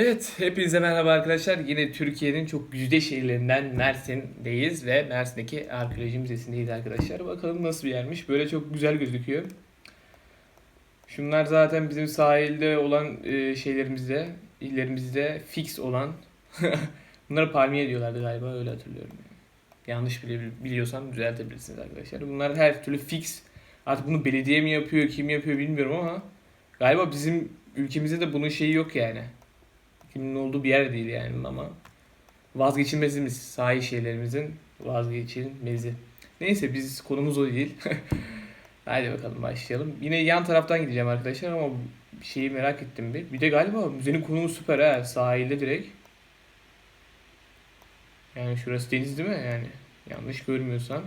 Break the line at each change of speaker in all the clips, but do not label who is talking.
Evet, hepinize merhaba arkadaşlar. Yine Türkiye'nin çok güzide şehirlerinden Mersin'deyiz ve Mersin'deki arkeoloji müzesindeyiz arkadaşlar. Bakalım nasıl bir yermiş. Böyle çok güzel gözüküyor. Şunlar zaten bizim sahilde olan e, şeylerimizde, illerimizde fix olan. Bunlara palmiye diyorlardı galiba, öyle hatırlıyorum. Yanlış bile biliyorsam düzeltebilirsiniz arkadaşlar. Bunlar her türlü fix. Artık bunu belediye mi yapıyor, kim yapıyor bilmiyorum ama galiba bizim ülkemizde de bunun şeyi yok yani kimin olduğu bir yer değil yani ama vazgeçilmezimiz sahil şeylerimizin vazgeçilmezi. Neyse biz konumuz o değil. Hadi bakalım başlayalım. Yine yan taraftan gideceğim arkadaşlar ama şeyi merak ettim bir. Bir de galiba müzenin konumu süper ha. Sahilde direkt. Yani şurası deniz değil mi yani? Yanlış görmüyorsam.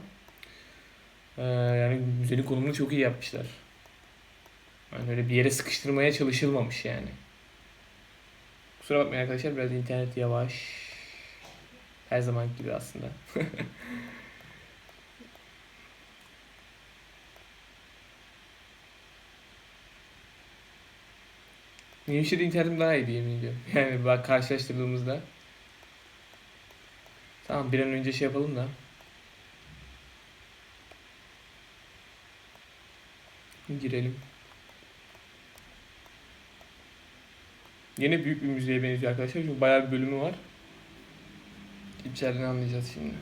Ee, yani müzenin konumunu çok iyi yapmışlar. Yani öyle bir yere sıkıştırmaya çalışılmamış yani. Kusura bakmayın arkadaşlar biraz internet yavaş. Her zaman gibi aslında. Nevşehir'de internetim daha iyi diye ediyorum. Yani bak karşılaştırdığımızda. Tamam bir an önce şey yapalım da. Girelim. Yine büyük bir müzeye benziyor arkadaşlar. Çünkü bayağı bir bölümü var. İçeriden anlayacağız şimdi.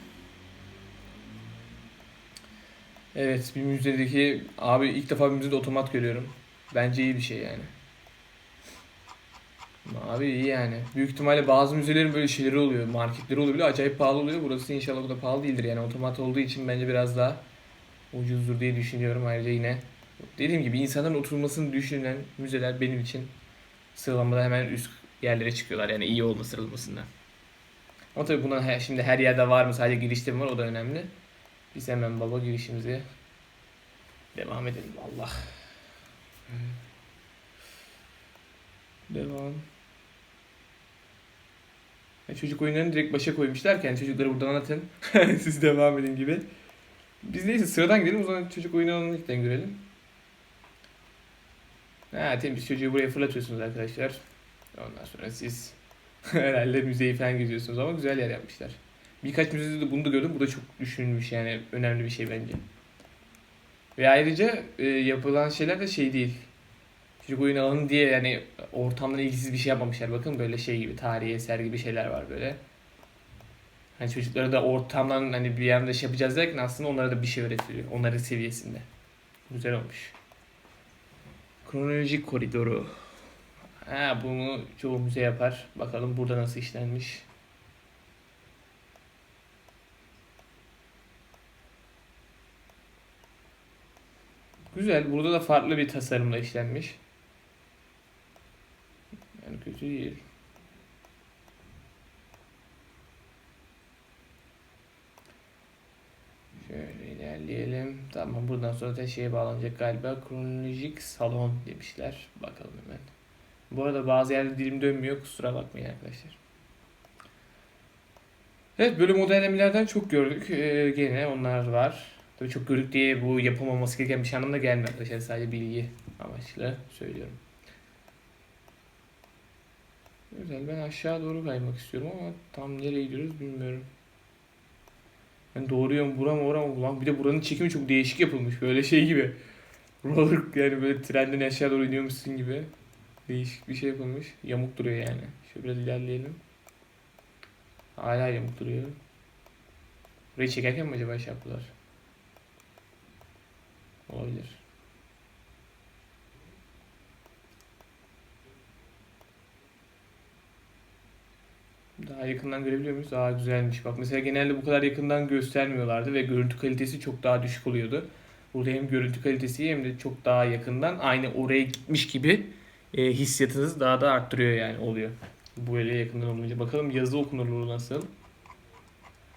Evet bir müzedeki abi ilk defa bir müzede otomat görüyorum. Bence iyi bir şey yani. Abi iyi yani. Büyük ihtimalle bazı müzelerin böyle şeyleri oluyor. Marketleri oluyor bile acayip pahalı oluyor. Burası inşallah bu da pahalı değildir yani. Otomat olduğu için bence biraz daha ucuzdur diye düşünüyorum. Ayrıca yine dediğim gibi insanların oturmasını düşünen müzeler benim için sıralamada hemen üst yerlere çıkıyorlar. Yani iyi olma sıralamasında. Ama tabii buna her, şimdi her yerde var mı sadece girişte mi var o da önemli. Biz hemen baba girişimize devam edelim. Allah. Devam. Ya çocuk oyunlarını direkt başa koymuşlarken çocukları buradan anlatın. Siz devam edin gibi. Biz neyse sıradan gidelim o zaman çocuk oyunu ilkten görelim. Ha temiz çocuğu buraya fırlatıyorsunuz arkadaşlar. Ondan sonra siz herhalde müzeyi falan geziyorsunuz ama güzel yer yapmışlar. Birkaç müzede de bunu da gördüm. Bu da çok düşünülmüş yani önemli bir şey bence. Ve ayrıca e, yapılan şeyler de şey değil. Çocuk oyun alanı diye yani ortamdan ilgisiz bir şey yapmamışlar. Bakın böyle şey gibi tarihi eser gibi şeyler var böyle. Hani çocuklara da ortamdan hani bir yerde şey yapacağız derken aslında onlara da bir şey öğretiliyor. Onların seviyesinde. Güzel olmuş. Kronolojik koridoru. Ha, bunu çoğu müze yapar. Bakalım burada nasıl işlenmiş. Güzel. Burada da farklı bir tasarımla işlenmiş. Yani kötü değil. Şöyle ilerleyelim. Tamam buradan sonra da şeye bağlanacak galiba. Kronolojik salon demişler. Bakalım hemen. Bu arada bazı yerde dilim dönmüyor. Kusura bakmayın arkadaşlar. Evet böyle modellemelerden çok gördük. Ee, gene onlar var. Tabii çok gördük diye bu yapılmaması gereken bir şey anlamına gelmiyor arkadaşlar. Sadece bilgi amaçlı söylüyorum. Güzel ben aşağı doğru kaymak istiyorum ama tam nereye gidiyoruz bilmiyorum. Ben doğruyum buram oram ulan bir de buranın çekimi çok değişik yapılmış böyle şey gibi. Roller yani böyle trenden aşağı doğru iniyormuşsun gibi. Değişik bir şey yapılmış. Yamuk duruyor yani. Şöyle biraz ilerleyelim. Hala yamuk duruyor. Burayı çekerken mi acaba şey yaptılar? Olabilir. Yakından görebiliyor muyuz? Daha güzelmiş. Bak mesela genelde bu kadar yakından göstermiyorlardı ve görüntü kalitesi çok daha düşük oluyordu. Burada hem görüntü kalitesi hem de çok daha yakından aynı oraya gitmiş gibi e, hissiyatınız daha da arttırıyor yani oluyor. Bu Böyle yakından olunca. Bakalım yazı okunurluğu nasıl?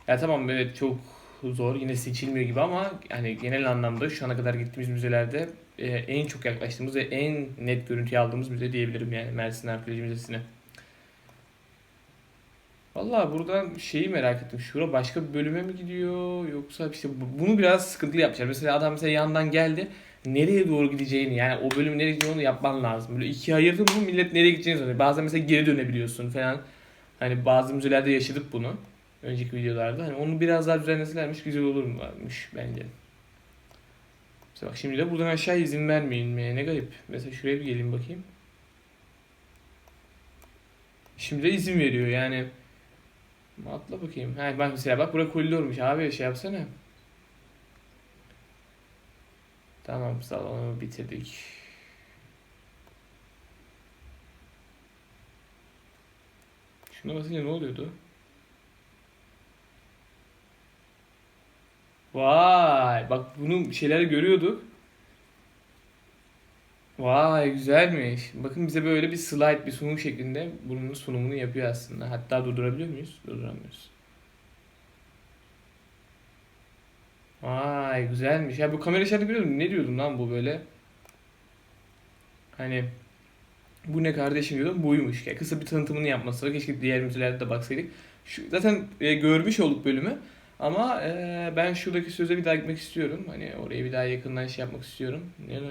Ya tamam evet çok zor yine seçilmiyor gibi ama yani genel anlamda şu ana kadar gittiğimiz müzelerde e, en çok yaklaştığımız ve en net görüntü aldığımız müze diyebilirim yani Mersin Arkeoloji Müzesi'ne. Valla buradan şeyi merak ettim. Şura başka bir bölüme mi gidiyor yoksa işte bu- bunu biraz sıkıntılı yapacağız. Mesela adam mesela yandan geldi. Nereye doğru gideceğini yani o bölüm nereye gideceğini onu yapman lazım. Böyle ikiye ayırdın mı millet nereye gideceğini sanıyor. Bazen mesela geri dönebiliyorsun falan. Hani bazı müzelerde yaşadık bunu. Önceki videolarda. Hani onu biraz daha düzenleselermiş güzel olurmuş bence. Mesela bak şimdi de buradan aşağı izin vermeyin? Ne garip. Mesela şuraya bir geleyim bakayım. Şimdi de izin veriyor yani. Atla bakayım. Ha bak mesela bak bura koridormuş abi şey yapsana. Tamam salonu bitirdik. Şuna basınca ne oluyordu? Vay bak bunu şeyler görüyorduk. Vay güzelmiş. Bakın bize böyle bir slide, bir sunum şeklinde bunun sunumunu yapıyor aslında. Hatta durdurabiliyor muyuz? Durduramıyoruz. Vay güzelmiş. Ya bu kamera işareti görüyordum. Ne diyordum lan bu böyle? Hani bu ne kardeşim diyordum. Buymuş. Ya kısa bir tanıtımını yapması. var. Keşke diğer müzelerde de baksaydık. Şu, zaten e, görmüş olduk bölümü. Ama e, ben şuradaki söze bir daha gitmek istiyorum. Hani orayı bir daha yakından şey yapmak istiyorum. Ne- ne?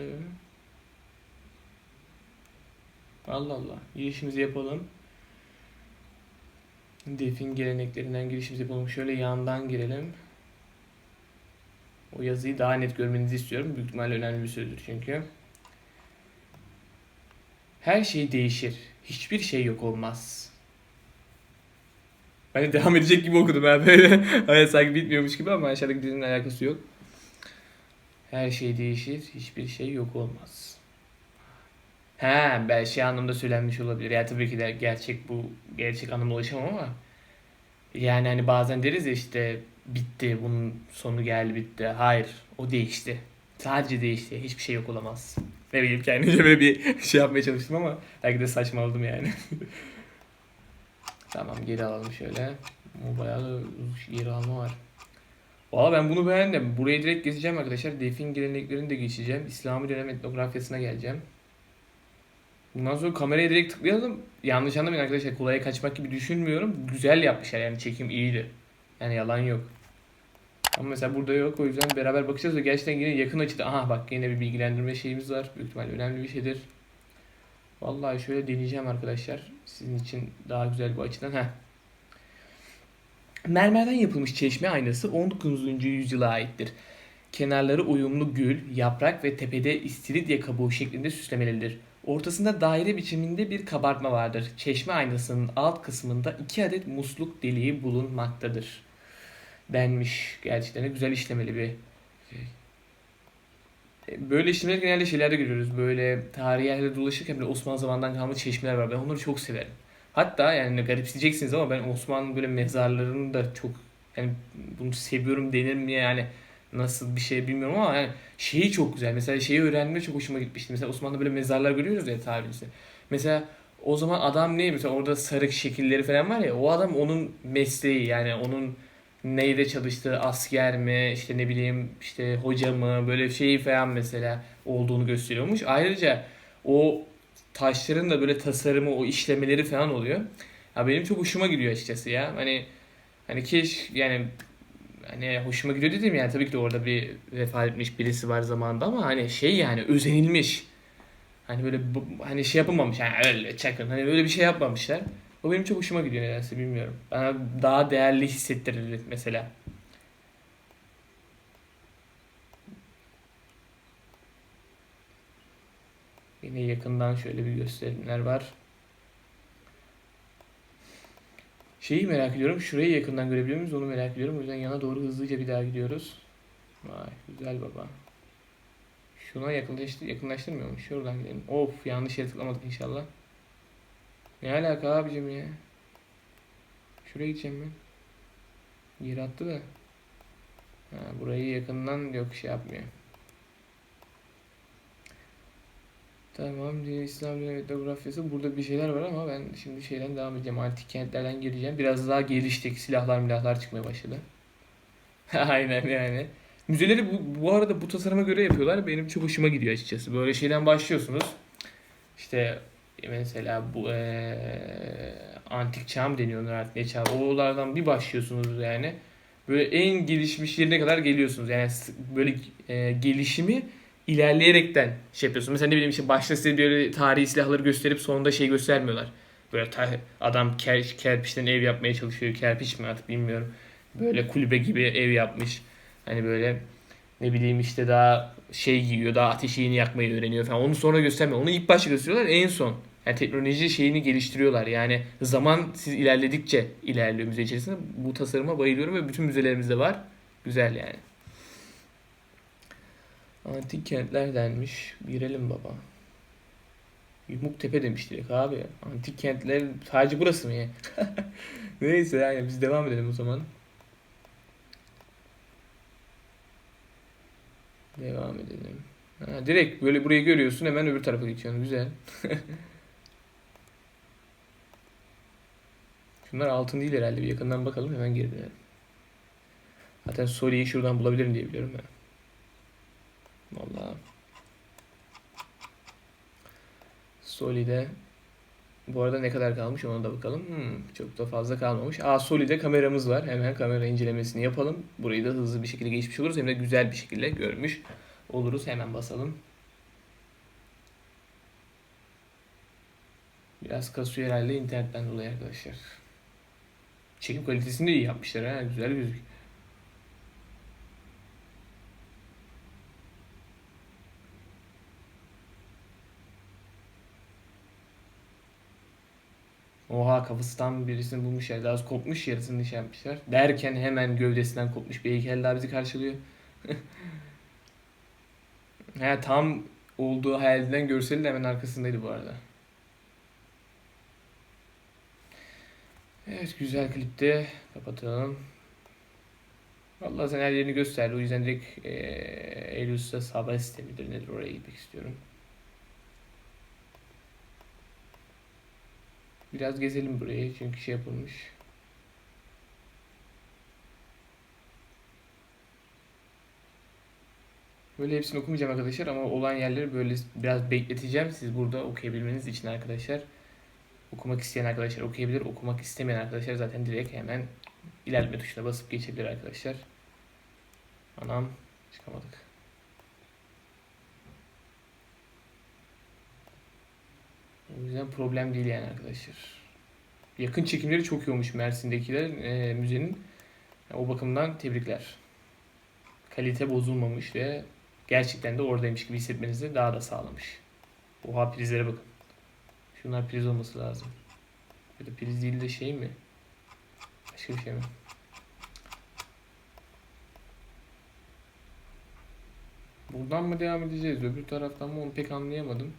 Allah Allah. Girişimizi yapalım. Defin geleneklerinden girişimizi yapalım. Şöyle yandan girelim. O yazıyı daha net görmenizi istiyorum. Büyük ihtimalle önemli bir sözdür çünkü. Her şey değişir. Hiçbir şey yok olmaz. Ben de devam edecek gibi okudum ben böyle. Hani sanki bitmiyormuş gibi ama aşağıdaki dizinin alakası yok. Her şey değişir. Hiçbir şey yok olmaz. He, ben şey anlamda söylenmiş olabilir. Ya tabii ki de gerçek bu gerçek anlamda ulaşamam ama yani hani bazen deriz ya işte bitti bunun sonu geldi bitti. Hayır, o değişti. Sadece değişti. Hiçbir şey yok olamaz. Ne bileyim kendimce böyle bir şey yapmaya çalıştım ama belki de saçmaladım yani. Tamam geri alalım şöyle. Bu bayağı geri alma var. Valla ben bunu beğendim. Burayı direkt gezeceğim arkadaşlar. Defin geleneklerini de geçeceğim. İslami dönem etnografyasına geleceğim. Bundan sonra kameraya direkt tıklayalım. Yanlış anlamayın arkadaşlar. Kolaya kaçmak gibi düşünmüyorum. Güzel yapmışlar yani çekim iyiydi. Yani yalan yok. Ama mesela burada yok. O yüzden beraber bakacağız ve gerçekten yine yakın açıda. Aha bak yine bir bilgilendirme şeyimiz var. Büyük ihtimalle önemli bir şeydir. Vallahi şöyle deneyeceğim arkadaşlar. Sizin için daha güzel bir açıdan. Heh. Mermerden yapılmış çeşme aynası 19. yüzyıla aittir. Kenarları uyumlu gül, yaprak ve tepede istiridye kabuğu şeklinde süslemelidir. Ortasında daire biçiminde bir kabartma vardır. Çeşme aynasının alt kısmında iki adet musluk deliği bulunmaktadır. Denmiş. Gerçekten güzel işlemeli bir şey. E, Böyle işlemeleri genelde şeylerde görüyoruz. Böyle tarihi yerlerde dolaşırken bile Osmanlı zamanından kalma çeşmeler var. Ben onları çok severim. Hatta yani garipseyeceksiniz ama ben Osmanlı böyle mezarlarını da çok yani bunu seviyorum denir mi yani nasıl bir şey bilmiyorum ama yani şeyi çok güzel. Mesela şeyi öğrenme çok hoşuma gitmişti. Mesela Osmanlı'da böyle mezarlar görüyoruz ya tarihimizde. Mesela o zaman adam ne mesela orada sarık şekilleri falan var ya o adam onun mesleği yani onun neyde çalıştığı asker mi işte ne bileyim işte hoca mı böyle şeyi falan mesela olduğunu gösteriyormuş. Ayrıca o taşların da böyle tasarımı o işlemeleri falan oluyor. Ya benim çok hoşuma gidiyor açıkçası ya. Hani hani keş yani hani hoşuma gidiyor dedim yani tabii ki de orada bir vefat etmiş birisi var zamanında ama hani şey yani özenilmiş. Hani böyle bu- hani şey yapılmamış yani öyle çakın hani böyle bir şey yapmamışlar. O benim çok hoşuma gidiyor nedense bilmiyorum. Bana daha değerli hissettirir mesela. Yine yakından şöyle bir gösterimler var. Şeyi merak ediyorum. Şurayı yakından görebiliyor muyuz? Onu merak ediyorum. O yüzden yana doğru hızlıca bir daha gidiyoruz. Vay güzel baba. Şuna yakınlaştır, yakınlaştırmıyor mu? Şuradan gidelim. Of yanlış yere tıklamadık inşallah. Ne alaka abicim ya? Şuraya gideceğim ben. Yer attı da. Ha, burayı yakından yok şey yapmıyor. Tamam, Din İslam Dönemi Etnografyası. Burada bir şeyler var ama ben şimdi şeyden devam edeceğim. Antik kentlerden gireceğim. Biraz daha geliştik. Silahlar milahlar çıkmaya başladı. Aynen yani. Müzeleri bu, bu arada bu tasarıma göre yapıyorlar. Benim çok hoşuma gidiyor açıkçası. Böyle şeyden başlıyorsunuz. İşte mesela bu eee, antik çağ mı deniyor artık ne çağ? Oralardan bir başlıyorsunuz yani. Böyle en gelişmiş yerine kadar geliyorsunuz. Yani böyle e, gelişimi ilerleyerekten şey yapıyorsunuz. Mesela ne bileyim işte başta size böyle tarihi silahları gösterip sonunda şey göstermiyorlar. Böyle adam ker, kerpiçten ev yapmaya çalışıyor. Kerpiç mi artık bilmiyorum. Böyle kulübe gibi ev yapmış. Hani böyle ne bileyim işte daha şey giyiyor, daha ateşi yeni yakmayı öğreniyor falan. Onu sonra göstermiyor. Onu ilk başta gösteriyorlar en son. Yani teknoloji şeyini geliştiriyorlar. Yani zaman siz ilerledikçe ilerliyor müze içerisinde. Bu tasarıma bayılıyorum ve bütün müzelerimizde var. Güzel yani. Antik kentler denmiş. Girelim baba. Yumuktepe demiş direkt abi. Antik kentler sadece burası mı ya? Neyse yani biz devam edelim o zaman. Devam edelim. Ha, direkt böyle burayı görüyorsun hemen öbür tarafa geçiyorsun. Güzel. Şunlar altın değil herhalde. Bir yakından bakalım hemen geri dönelim. Zaten Soli'yi şuradan bulabilirim diye biliyorum ben. Vallahi. Soli'de bu arada ne kadar kalmış ona da bakalım. Hmm, çok da fazla kalmamış. Aa Soli'de kameramız var. Hemen kamera incelemesini yapalım. Burayı da hızlı bir şekilde geçmiş oluruz. Hem de güzel bir şekilde görmüş oluruz. Hemen basalım. Biraz kasıyor herhalde internetten dolayı arkadaşlar. Çekim kalitesini de iyi yapmışlar ha. Güzel gözüküyor. Oha kafasından birisini bulmuş doğrusu kopmuş yarısını şey yapmışlar. Derken hemen gövdesinden kopmuş bir heykel bizi karşılıyor. He, tam olduğu hayalinden görseli de hemen arkasındaydı bu arada. Evet güzel klipte kapatalım. Vallahi sen her yerini gösterdi. O yüzden direkt e, Elius'a sabah sistemidir nedir oraya gitmek istiyorum. Biraz gezelim burayı çünkü şey yapılmış. Böyle hepsini okumayacağım arkadaşlar ama olan yerleri böyle biraz bekleteceğim. Siz burada okuyabilmeniz için arkadaşlar. Okumak isteyen arkadaşlar okuyabilir. Okumak istemeyen arkadaşlar zaten direkt hemen ilerleme tuşuna basıp geçebilir arkadaşlar. Anam çıkamadık. O yüzden problem değil yani arkadaşlar. Yakın çekimleri çok iyi olmuş Mersin'dekiler e, müzenin. O bakımdan tebrikler. Kalite bozulmamış ve gerçekten de oradaymış gibi hissetmenizi daha da sağlamış. Oha prizlere bakın. Şunlar priz olması lazım. Ya da priz değil de şey mi? Başka bir şey mi? Buradan mı devam edeceğiz? Öbür taraftan mı onu pek anlayamadım.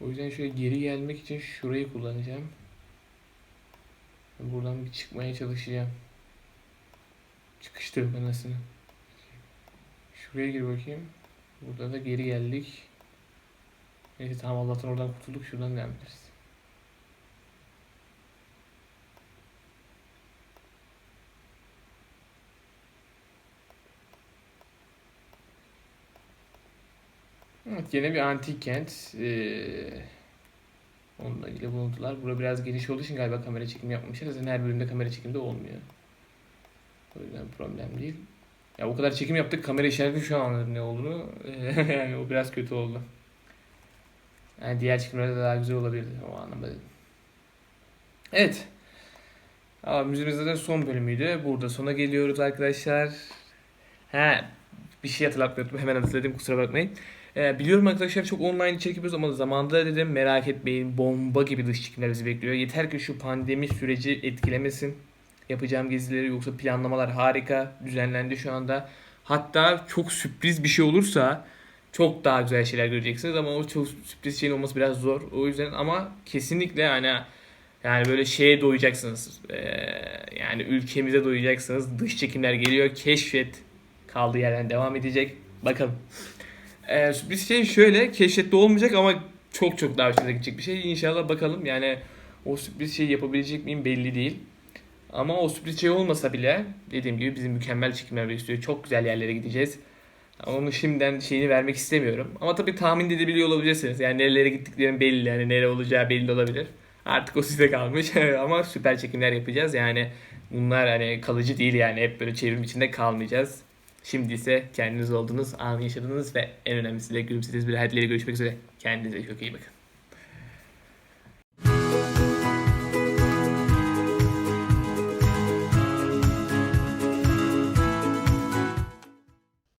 O yüzden şöyle geri gelmek için şurayı kullanacağım. Buradan bir çıkmaya çalışacağım. Çıkıştı anasını. Şuraya gir bakayım. Burada da geri geldik. Neyse tamam Allah'tan oradan kurtulduk. Şuradan devam ederiz. Evet, yine bir antik kent. Ee, onunla ilgili buluntular. Bura biraz geniş olduğu için galiba kamera çekimi yapmışlar. Zaten her bölümde kamera çekimi de olmuyor. O yüzden problem değil. Ya o kadar çekim yaptık kamera işareti şu an ne olduğunu. yani o biraz kötü oldu. Yani diğer çekimlerde daha güzel olabilirdi o anlamda dedim. Evet. Müziğimizde de son bölümüydü. Burada sona geliyoruz arkadaşlar. He, bir şey hatırlatmıyordum. Hemen hatırladım kusura bakmayın. Ee, biliyorum arkadaşlar çok online içerik yapıyoruz ama zamanında dedim merak etmeyin bomba gibi dış çekimler bizi bekliyor. Yeter ki şu pandemi süreci etkilemesin. Yapacağım gezileri yoksa planlamalar harika düzenlendi şu anda. Hatta çok sürpriz bir şey olursa çok daha güzel şeyler göreceksiniz ama o çok sürpriz şeyin olması biraz zor. O yüzden ama kesinlikle yani yani böyle şeye doyacaksınız. Ee, yani ülkemize doyacaksınız. Dış çekimler geliyor. Keşfet kaldığı yerden devam edecek. Bakalım. Ee, sürpriz şey şöyle. Keşfette olmayacak ama çok çok daha hoşunuza gidecek bir şey. İnşallah bakalım. Yani o sürpriz şeyi yapabilecek miyim belli değil. Ama o sürpriz şey olmasa bile dediğim gibi bizim mükemmel çekimler bekliyor. Çok güzel yerlere gideceğiz. Onu şimdiden şeyini vermek istemiyorum. Ama tabii tahmin de edebiliyor olabilirsiniz. Yani nerelere gittiklerim belli. Yani nere olacağı belli olabilir. Artık o size kalmış ama süper çekimler yapacağız. Yani bunlar hani kalıcı değil yani hep böyle çevrim içinde kalmayacağız. Şimdi ise kendiniz olduğunuz anı yaşadınız ve en önemlisi de gülümsediğiniz bir hayatıyla görüşmek üzere. Kendinize çok iyi bakın.